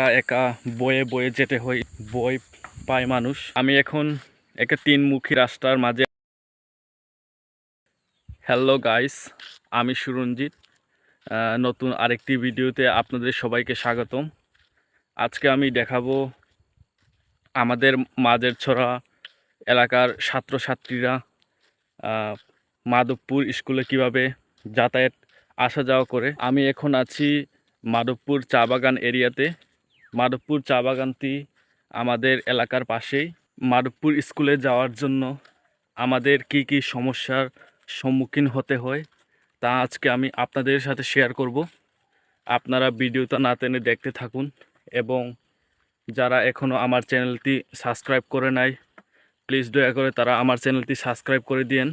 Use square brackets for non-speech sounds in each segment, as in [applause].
একা একা বয়ে বয়ে যেতে হয় বই পায় মানুষ। আমি এখন একটা তিনমুখী রাস্তার মাঝে। হ্যালো গাইস আমি সুরঞ্জিত। নতুন আরেকটি ভিডিওতে আপনাদের সবাইকে স্বাগতম। আজকে আমি দেখাবো আমাদের মাঝের ছড়া এলাকার ছাত্রছাত্রীরা মাধবপুর স্কুলে কীভাবে যাতায়াত, আসা যাওয়া করে। আমি এখন আছি মাধবপুর চা বাগান এরিয়াতে। মাধবপুর চা বাগানটি আমাদের এলাকার পাশেই। মাধবপুর স্কুলে যাওয়ার জন্য আমাদের কি কি সমস্যার সম্মুখীন হতে হয় তা আজকে আমি আপনাদের সাথে শেয়ার করব। আপনারা ভিডিওটা না টেনে দেখতে থাকুন এবং যারা এখনও আমার চ্যানেলটি সাবস্ক্রাইব করে নাই প্লিজ দয়া করে তারা আমার চ্যানেলটি সাবস্ক্রাইব করে দিন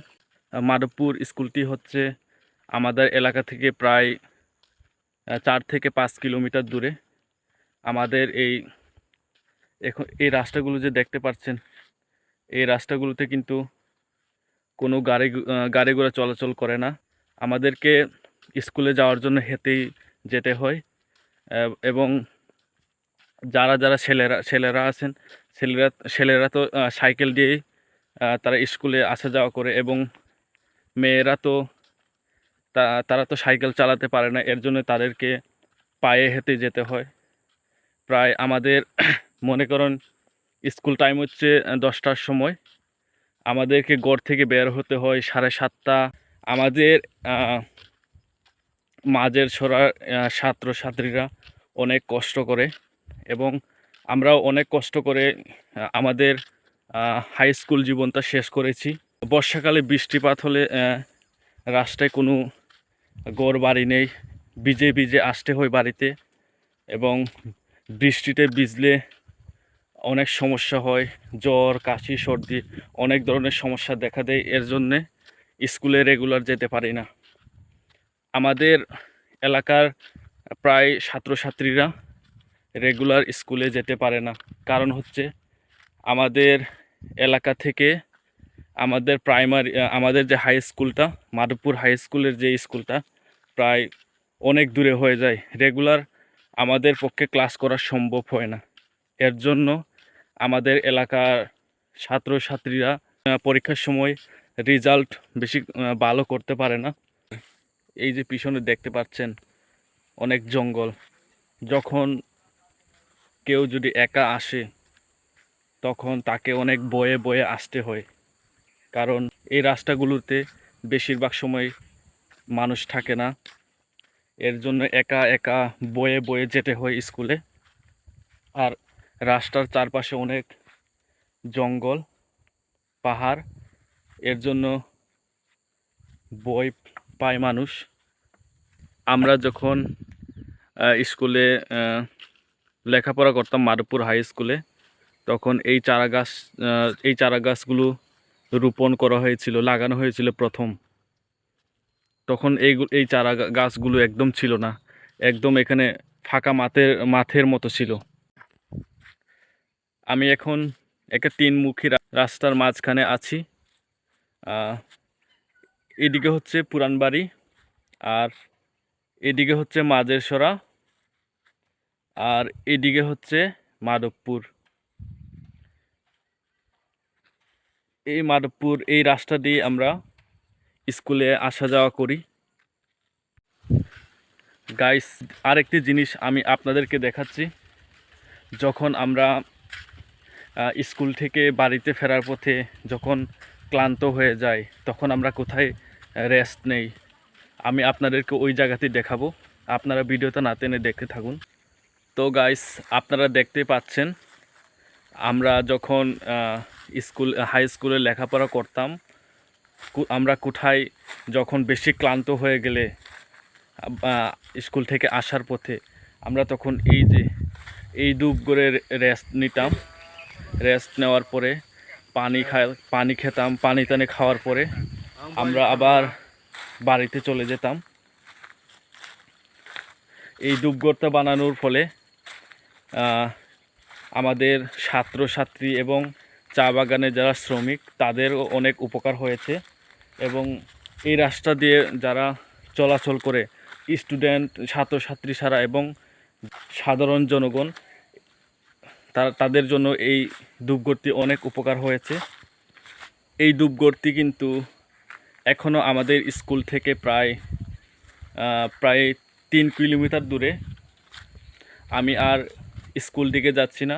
মাধবপুর স্কুলটি হচ্ছে আমাদের এলাকা থেকে প্রায় চার থেকে পাঁচ কিলোমিটার দূরে। আমাদের এই এখন এই রাস্তাগুলো যে দেখতে পাচ্ছেন, এই রাস্তাগুলোতে কিন্তু কোনো গাড়ি গাড়ি ঘোড়া চলাচল করে না। আমাদেরকে স্কুলে যাওয়ার জন্য হেঁটেই যেতে হয় এবং যারা যারা ছেলেরা ছেলেরা আছেন, ছেলেরা ছেলেরা তো সাইকেল দিয়েই তারা স্কুলে আসা যাওয়া করে এবং মেয়েরা তো তা- তারা তো সাইকেল চালাতে পারে না, এর জন্য তাদেরকে পায়ে হেঁটে যেতে হয়। প্রায় আমাদের [clears throat] মনে করুন স্কুল টাইম হচ্ছে দশটার সময়। আমাদেরকে গড় থেকে বের হতে হয় সাড়ে সাতটা। আমাদের মাঝের আহ, ছাত্রছাত্রীরা অনেক কষ্ট করে এবং আমরাও অনেক কষ্ট করে আমাদের হাই স্কুল জীবনটা শেষ করেছি। বর্ষাকালে বৃষ্টিপাত হলে রাস্তায় কোনো গড় বাড়ি নেই। ভিজে ভিজে আসতে হয় বাড়িতে এবং বৃষ্টিতে ভিজলে অনেক সমস্যা হয়, জ্বর, কাশি, সর্দি, অনেক ধরনের সমস্যা দেখা দেয়। এর জন্যে স্কুলে রেগুলার যেতে পারি না। আমাদের এলাকার প্রায় ছাত্রছাত্রীরা রেগুলার স্কুলে যেতে পারে না। কারণ হচ্ছে আমাদের এলাকা থেকে আমাদের প্রাইমারি আমাদের যে হাই স্কুলটা, মাধবপুর হাই স্কুলের যে স্কুলটা, প্রায় অনেক দূরে হয়ে যায়। রেগুলার আমাদের পক্ষে ক্লাস করা সম্ভব হয় না। এর জন্য আমাদের এলাকার ছাত্রছাত্রীরা পরীক্ষার সময় রেজাল্ট বেশি ভালো করতে পারে না। এই যে পিছনে দেখতে পাচ্ছেন, অনেক জঙ্গল। যখন কেউ যদি একা আসে, তখন তাকে অনেক বয়ে বয়ে আসতে হয়। কারণ এই রাস্তাগুলোতে বেশিরভাগ সময় মানুষ থাকে না। এর জন্য একা একা বয়ে বয়ে যেতে হয় স্কুলে। আর রাস্তার চারপাশে অনেক জঙ্গল, পাহাড়, এর জন্য বই পায় মানুষ। আমরা যখন স্কুলে লেখাপড়া করতাম মাধবপুর হাই স্কুলে, তখন এই চারা গাছ এই চারা গাছগুলো রোপণ করা হয়েছিল, লাগানো হয়েছিল প্রথম। তখন এই এই চারা গাছগুলো একদম ছিল না। একদম এখানে ফাঁকা মাথের মাথের মতো ছিল। আমি এখন একটা তিনমুখী রাস্তার মাঝখানে আছি। এদিকে হচ্ছে পুরানবাড়ি আর এদিকে হচ্ছে মাঝের সরা আর এদিকে হচ্ছে মাধবপুর। এই মাধবপুর, এই রাস্তা দিয়ে আমরা স্কুলে আসা যাওয়া করি। গাইস আরেকটি জিনিস আমি আপনাদেরকে দেখাচ্ছি। যখন আমরা স্কুল থেকে বাড়িতে ফেরার পথে যখন ক্লান্ত হয়ে যায় তখন আমরা কোথায় রেস্ট নেই? আমি আপনাদেরকে ওই জায়গাতেই দেখাবো। আপনারা ভিডিওটা না টেনে দেখতে থাকুন। তো গাইস আপনারা দেখতে পাচ্ছেন, আমরা যখন স্কুল হাই স্কুলে লেখাপড়া করতাম আমরা কোথায় যখন বেশি ক্লান্ত হয়ে গেলে স্কুল থেকে আসার পথে আমরা তখন এই যে, এই ডুব করে রেস্ট নিতাম। রেস্ট নেওয়ার পরে পানি খায় পানি খেতাম, পানি টানি খাওয়ার পরে আমরা আবার বাড়িতে চলে যেতাম। এই ডুবগর্তা বানানোর ফলে আমাদের ছাত্রছাত্রী এবং চা বাগানে যারা শ্রমিক, তাদেরও অনেক উপকার হয়েছে এবং এই রাস্তা দিয়ে যারা চলাচল করে, স্টুডেন্ট, ছাত্রছাত্রী ছাড়া এবং সাধারণ জনগণ, তারা, তাদের জন্য এই ধূপগড়টি অনেক উপকার হয়েছে। এই ধূপগড়টি কিন্তু এখনও আমাদের স্কুল থেকে প্রায় প্রায় তিন কিলোমিটার দূরে। আমি আর স্কুল দিকে যাচ্ছি না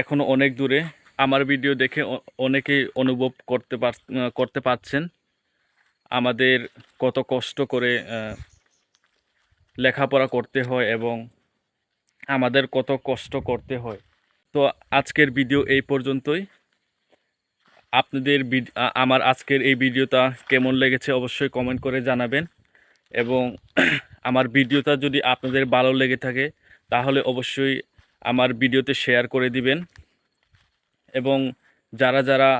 এখনও অনেক দূরে। আমার ভিডিও দেখে অনেকেই অনুভব করতে পার করতে পারছেন। আমাদের কত কষ্ট করে লেখাপড়া করতে হয় এবং আমাদের কত কষ্ট করতে হয়। তো আজকের ভিডিও এই পর্যন্তই। আপনাদের আমার আজকের এই ভিডিওটা কেমন লেগেছে অবশ্যই কমেন্ট করে জানাবেন এবং [clears throat] আমার ভিডিওটা যদি আপনাদের ভালো লেগে থাকে, তাহলে অবশ্যই আমার ভিডিওতে শেয়ার করে দিবেন। এবং যারা যারা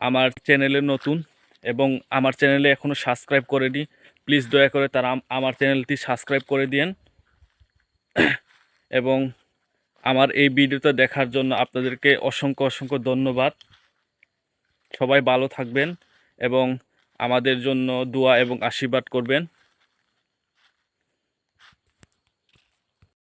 আমার চ্যানেলে নতুন এবং আমার চ্যানেলে এখনও সাবস্ক্রাইব করেনি, প্লিজ দয়া করে তারা আমার চ্যানেলটি সাবস্ক্রাইব করে দিন এবং আমার এই ভিডিওটা দেখার জন্য আপনাদেরকে অসংখ্য অসংখ্য ধন্যবাদ। সবাই ভালো থাকবেন এবং আমাদের জন্য দোয়া এবং আশীর্বাদ করবেন।